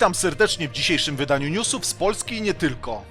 Witam serdecznie w dzisiejszym wydaniu newsów z Polski i nie tylko.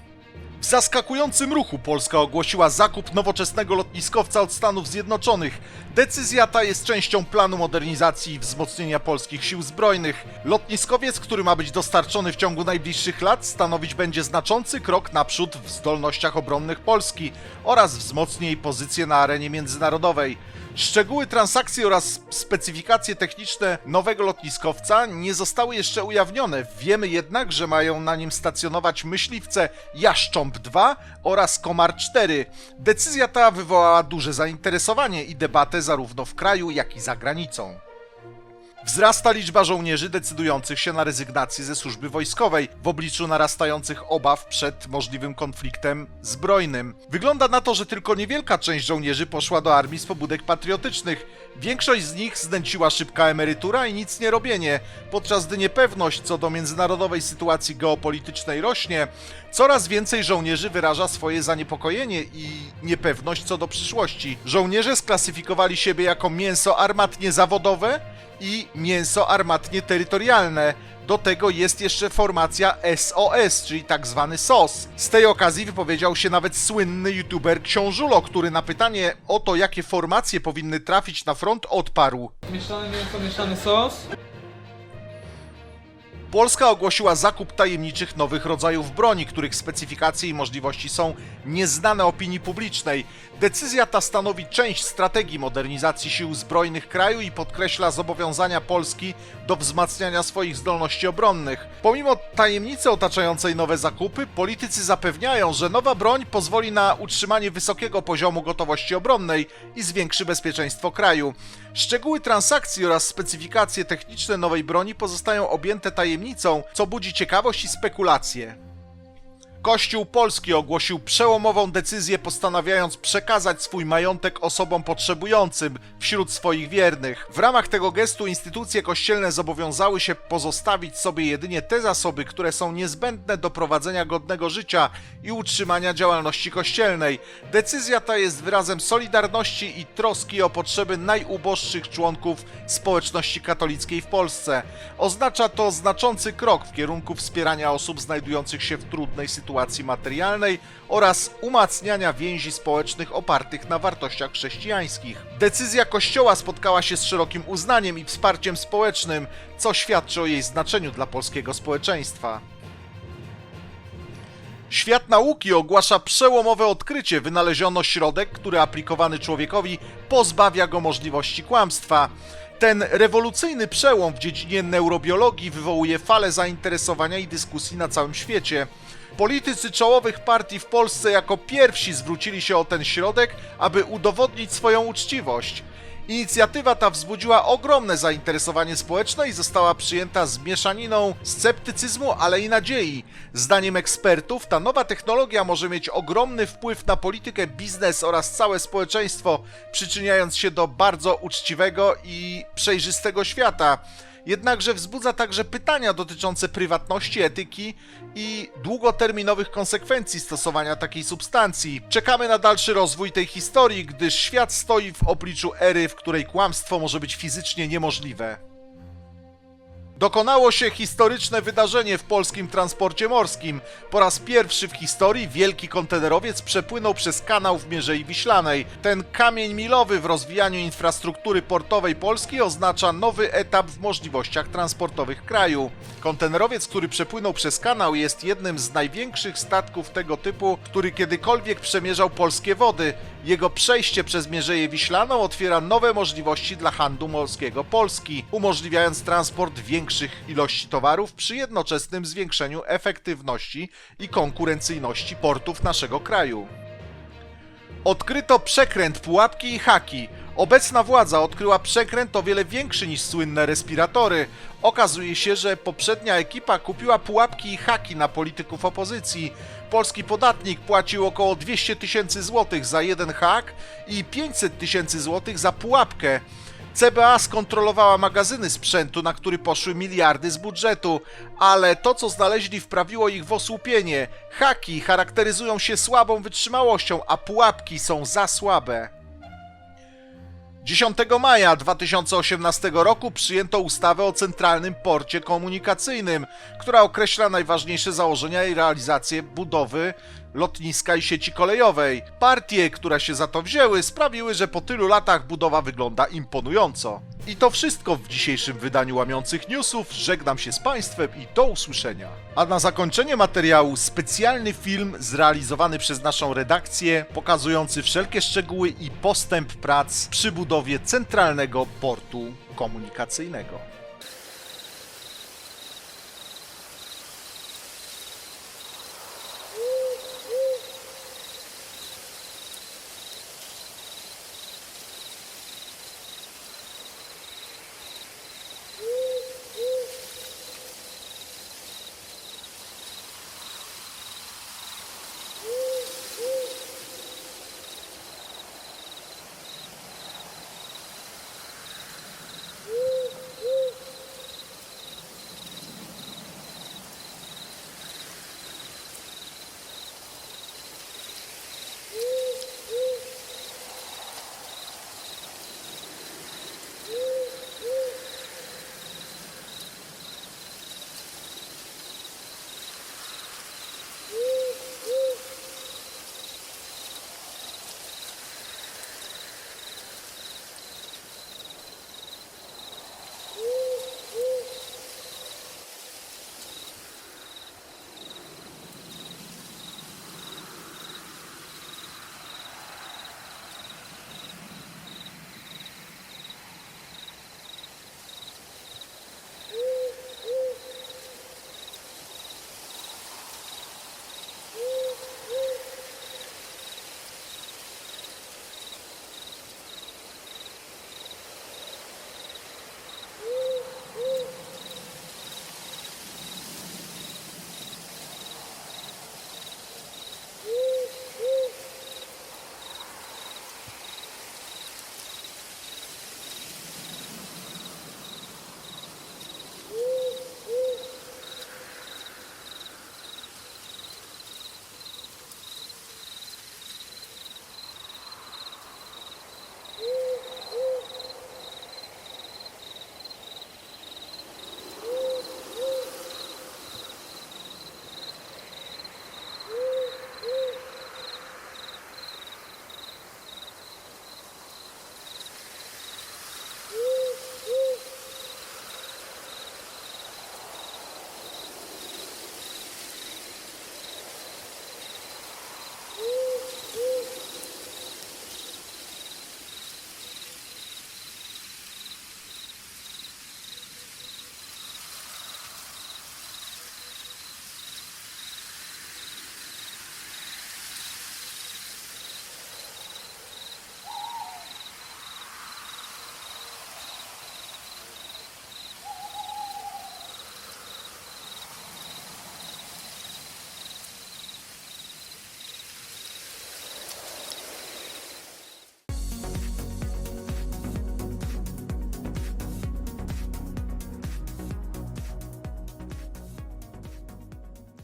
W zaskakującym ruchu Polska ogłosiła zakup nowoczesnego lotniskowca od Stanów Zjednoczonych. Decyzja ta jest częścią planu modernizacji i wzmocnienia polskich sił zbrojnych. Lotniskowiec, który ma być dostarczony w ciągu najbliższych lat, stanowić będzie znaczący krok naprzód w zdolnościach obronnych Polski oraz wzmocni jej pozycję na arenie międzynarodowej. Szczegóły transakcji oraz specyfikacje techniczne nowego lotniskowca nie zostały jeszcze ujawnione. Wiemy jednak, że mają na nim stacjonować myśliwce Jaszcząb 2 oraz Komar 4. Decyzja ta wywołała duże zainteresowanie i debatę zarówno w kraju, jak i za granicą. Wzrasta liczba żołnierzy decydujących się na rezygnację ze służby wojskowej w obliczu narastających obaw przed możliwym konfliktem zbrojnym. Wygląda na to, że tylko niewielka część żołnierzy poszła do armii z pobudek patriotycznych. Większość z nich znęciła szybka emerytura i nic nie robienie, podczas gdy niepewność co do międzynarodowej sytuacji geopolitycznej rośnie, coraz więcej żołnierzy wyraża swoje zaniepokojenie i niepewność co do przyszłości. Żołnierze sklasyfikowali siebie jako mięso armatnie zawodowe, i mięso armatnie terytorialne. Do tego jest jeszcze formacja SOS, czyli tak zwany SOS. Z tej okazji wypowiedział się nawet słynny youtuber Książulo, który na pytanie o to, jakie formacje powinny trafić na front, odparł. Mieszane mięso, mieszany sos. Polska ogłosiła zakup tajemniczych nowych rodzajów broni, których specyfikacje i możliwości są nieznane opinii publicznej. Decyzja ta stanowi część strategii modernizacji sił zbrojnych kraju i podkreśla zobowiązania Polski do wzmacniania swoich zdolności obronnych. Pomimo tajemnicy otaczającej nowe zakupy, politycy zapewniają, że nowa broń pozwoli na utrzymanie wysokiego poziomu gotowości obronnej i zwiększy bezpieczeństwo kraju. Szczegóły transakcji oraz specyfikacje techniczne nowej broni pozostają objęte tajemnicą, co budzi ciekawość i spekulacje. Kościół Polski ogłosił przełomową decyzję, postanawiając przekazać swój majątek osobom potrzebującym wśród swoich wiernych. W ramach tego gestu instytucje kościelne zobowiązały się pozostawić sobie jedynie te zasoby, które są niezbędne do prowadzenia godnego życia i utrzymania działalności kościelnej. Decyzja ta jest wyrazem solidarności i troski o potrzeby najuboższych członków społeczności katolickiej w Polsce. Oznacza to znaczący krok w kierunku wspierania osób znajdujących się w trudnej sytuacji materialnej oraz umacniania więzi społecznych opartych na wartościach chrześcijańskich. Decyzja Kościoła spotkała się z szerokim uznaniem i wsparciem społecznym, co świadczy o jej znaczeniu dla polskiego społeczeństwa. Świat nauki ogłasza przełomowe odkrycie. Wynaleziono środek, który aplikowany człowiekowi pozbawia go możliwości kłamstwa. Ten rewolucyjny przełom w dziedzinie neurobiologii wywołuje falę zainteresowania i dyskusji na całym świecie. Politycy czołowych partii w Polsce jako pierwsi zwrócili się o ten środek, aby udowodnić swoją uczciwość. Inicjatywa ta wzbudziła ogromne zainteresowanie społeczne i została przyjęta z mieszaniną sceptycyzmu, ale i nadziei. Zdaniem ekspertów, ta nowa technologia może mieć ogromny wpływ na politykę, biznes oraz całe społeczeństwo, przyczyniając się do bardzo uczciwego i przejrzystego świata. Jednakże wzbudza także pytania dotyczące prywatności, etyki i długoterminowych konsekwencji stosowania takiej substancji. Czekamy na dalszy rozwój tej historii, gdyż świat stoi w obliczu ery, w której kłamstwo może być fizycznie niemożliwe. Dokonało się historyczne wydarzenie w polskim transporcie morskim. Po raz pierwszy w historii wielki kontenerowiec przepłynął przez kanał w Mierzei Wiślanej. Ten kamień milowy w rozwijaniu infrastruktury portowej Polski oznacza nowy etap w możliwościach transportowych kraju. Kontenerowiec, który przepłynął przez kanał jest jednym z największych statków tego typu, który kiedykolwiek przemierzał polskie wody. Jego przejście przez Mierzeję Wiślaną otwiera nowe możliwości dla handlu morskiego Polski, umożliwiając transport większych ilości towarów przy jednoczesnym zwiększeniu efektywności i konkurencyjności portów naszego kraju. Odkryto przekręt, pułapki i haki. Obecna władza odkryła przekręt o wiele większy niż słynne respiratory. Okazuje się, że poprzednia ekipa kupiła pułapki i haki na polityków opozycji. Polski podatnik płacił około 200 tysięcy złotych za jeden hak i 500 tysięcy złotych za pułapkę. CBA skontrolowała magazyny sprzętu, na który poszły miliardy z budżetu, ale to, co znaleźli, wprawiło ich w osłupienie. Haki charakteryzują się słabą wytrzymałością, a pułapki są za słabe. 10 maja 2018 roku przyjęto ustawę o Centralnym Porcie Komunikacyjnym, która określa najważniejsze założenia i realizację budowy lotniska i sieci kolejowej. Partie, które się za to wzięły, sprawiły, że po tylu latach budowa wygląda imponująco. I to wszystko w dzisiejszym wydaniu łamiących newsów. Żegnam się z Państwem i do usłyszenia. A na zakończenie materiału specjalny film zrealizowany przez naszą redakcję, pokazujący wszelkie szczegóły i postęp prac przy budowie centralnego portu komunikacyjnego.